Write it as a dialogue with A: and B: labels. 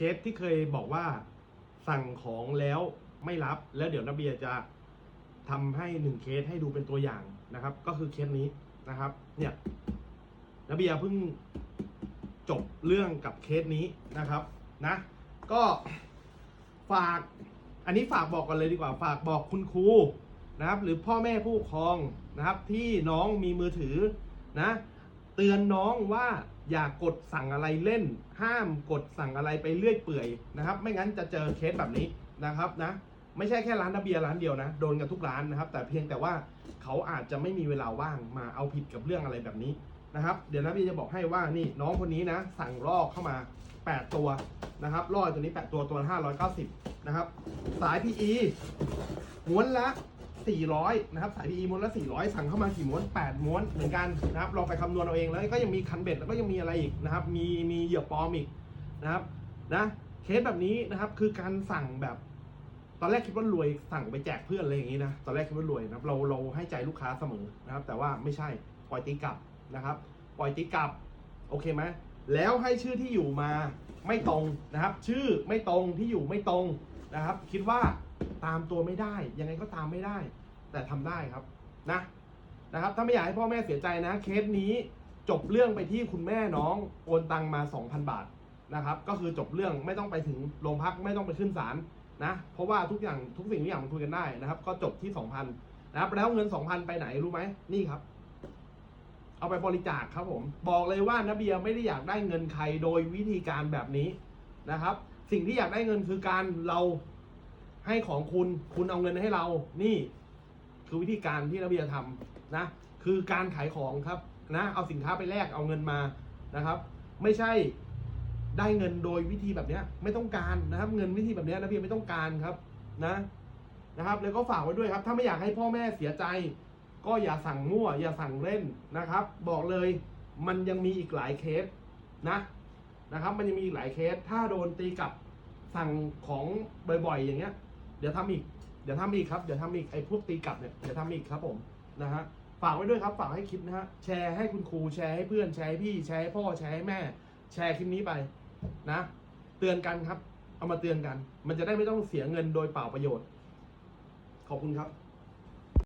A: เคสที่เคยบอกว่าสั่งของแล้วไม่รับ แล้วเดี๋ยวนาเบียจะทำให้หนึ่งเคสให้ดูเป็นตัวอย่างนะครับ ก็คือเคสนี้นะครับ เนี่ยนาเบียเพิ่งจบเรื่องกับเคสนี้นะครับนะ ก็ฝาก อันนี้ฝากบอกกันเลยดีกว่า ฝากบอกคุณครูนะครับ หรือพ่อแม่ผู้ปกครองนะครับ ที่น้องมีมือถือนะ เตือนน้องว่าอย่ากดสั่งอะไรเล่น ห้ามกดสั่งอะไรไปเรื่อยเปื่อยนะครับ ไม่งั้นจะเจอเคสแบบนี้นะครับนะ ไม่ใช่แค่ร้านนาเบียร์ร้านเดียวนะโดนกันทุกร้านนะครับ แต่เพียงแต่ว่าเขาอาจจะไม่มีเวลาว่างมาเอาผิดกับเรื่องอะไรแบบนี้นะครับ เดี๋ยวนาเบียร์จะบอกให้ว่านี่น้องคนนี้นะ สั่งลอกเข้ามา 8 ตัวนะครับลอกตัวนี้ 8 ตัวตัวละ590 นะครับ สาย PE ม้วนละ 400นะครับสาย PE ม้วนละ 400 สั่งเข้ามากี่ม้วน 8 ม้วนเหมือนกันนะครับลองไปคำนวณเอาเองแล้วก็ยังมีคันเบ็ดแล้วก็ยังมีอะไรอีกนะครับมีมีเหยื่อปลอมอีกนะครับนะเคสแบบนี้นะครับคือการสั่งแบบตอนแรกคิดว่ารวยสั่งไปแจกเพื่อนอะไรอย่างนี้นะตอนแรกคิดว่ารวยนะครับเราเราให้ใจลูกค้าเสมอนะครับ แต่ว่าไม่ใช่ปล่อยตีกลับนะครับ ปล่อยตีกลับโอเคไหมแล้วให้ชื่อที่อยู่มาไม่ตรงนะครับ ชื่อไม่ตรงที่อยู่ไม่ตรงนะครับ คิดว่าตามตัวไม่ได้ ยังไงก็ตามไม่ได้ แต่ทำได้ครับนะนะครับ ถ้าไม่อยากให้พ่อแม่เสียใจนะ เคสนี้จบเรื่องไปที่คุณแม่น้องโอนตังมา 2,000 บาทนะครับ ก็คือจบเรื่องไม่ต้องไปถึงโรงพักไม่ต้องไปขึ้นศาลนะ เพราะว่าทุกอย่างทุกสิ่งทุกอย่างมันคุยกันได้นะครับ ก็จบที่ 2,000นะครับ แล้วเงิน 2,000 ไปไหนรู้ไหมนี่ครับ เอาไปบริจาคครับผม บอกเลยว่านาเบียไม่ได้อยากได้เงินใครโดยวิธีการแบบนี้นะครับ สิ่งที่อยากได้เงินคือการเราให้ของคุณ คุณเอาเงินให้เรา นี่ คือวิธีการที่นาเบียทำนะคือการขายของครับนะเอาสินค้าไปแลกเอาเงินมานะครับ ไม่ใช่ได้เงินโดยวิธีแบบนี้ไม่ต้องการนะครับ เงินวิธีแบบนี้ยนาเบียไม่ต้องการครับนะนะครับ แล้วก็ฝากไว้ด้วยครับ ถ้าไม่อยากให้พ่อแม่เสียใจ ก็อย่าสั่งมั่ว อย่าสั่งเล่นนะครับ บอกเลยมันยังมีอีกหลายเคสนะนะครับ มันยังมีอีกหลายเคสถ้าโดนตีกลับสั่งของบ่อยๆ อย่างเงี้ย เดี๋ยวทำอีก เดี๋ยวทำอีกครับเดี๋ยวทำอีกไอ้พวกตีกลับเนี่ยเดี๋ยวทำอีกครับผมนะฮะฝากไว้ด้วยครับฝากให้คิดนะฮะแชร์ให้คุณครูแชร์ให้เพื่อนแชร์ให้พี่แชร์ให้พ่อแชร์ให้แม่ แชร์คลิปนี้ไปนะ เตือนกันครับ เอามาเตือนกัน มันจะได้ไม่ต้องเสียเงินโดยเปล่าประโยชน์ ขอบคุณครับ